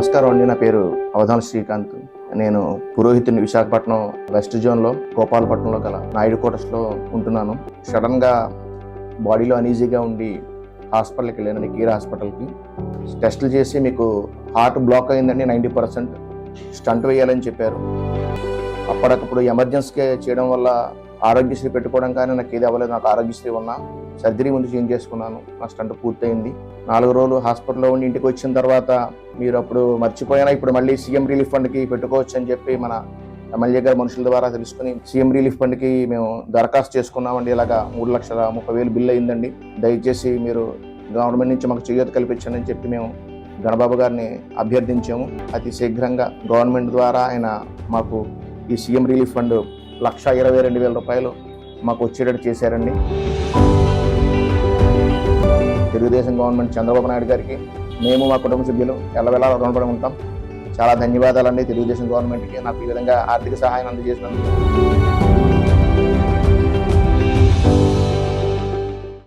నమస్కారం అండి. నా పేరు అవధాన శ్రీకాంత్. నేను పురోహితుని విశాఖపట్నం వెస్ట్ జోన్లో గోపాలపట్నంలో గల నాయుడు క్వార్టర్స్లో ఉంటున్నాను. సడన్గా బాడీలో అనీజీగా ఉండి హాస్పిటల్కి వెళ్ళాను కీరా హాస్పిటల్కి. టెస్టులు చేసి మీకు హార్ట్ బ్లాక్ అయిందండి నైంటీ పర్సెంట్ స్టంట్ వేయాలని చెప్పారు. అప్పటికప్పుడు ఎమర్జెన్సీకే చేయడం వల్ల ఆరోగ్యశ్రీ పెట్టుకోవడం కానీ నాకు ఏది అవ్వలేదు. నాకు ఆరోగ్యశ్రీ ఉన్నా సర్జరీ ముందు చేంజ్ చేసుకున్నాను. నా స్టంట్ పూర్తయింది. నాలుగు రోజులు హాస్పిటల్లో ఉండి ఇంటికి వచ్చిన తర్వాత మీరు అప్పుడు మర్చిపోయినా? ఇప్పుడు మళ్ళీ సీఎం రిలీఫ్ ఫండ్కి పెట్టుకోవచ్చు అని చెప్పి మన ఎమ్మెల్యే గారి మనుషుల ద్వారా తెలుసుకుని సీఎం రిలీఫ్ ఫండ్కి మేము దరఖాస్తు చేసుకున్నామండి. ఇలాగా మూడు లక్షల ముప్పై వేలు బిల్ అయిందండి. దయచేసి మీరు గవర్నమెంట్ నుంచి మాకు చేయూత కల్పించండి అని చెప్పి మేము గణబాబు గారిని అభ్యర్థించాము. అతి శీఘ్రంగా గవర్నమెంట్ ద్వారా ఆయన మాకు ఈ సీఎం రిలీఫ్ ఫండ్ లక్ష ఇరవై రెండు వేల రూపాయలు మాకు వచ్చేటట్టు చేశారండి. తెలుగుదేశం గవర్నమెంట్ చంద్రబాబు నాయుడు గారికి మేము మా కుటుంబ సభ్యులు ఎల్లవెలా రుణపడి ఉంటాం. చాలా ధన్యవాదాలండి తెలుగుదేశం గవర్నమెంట్కి. నాకు ఈ విధంగా ఆర్థిక సహాయం అందజేసినందుకు.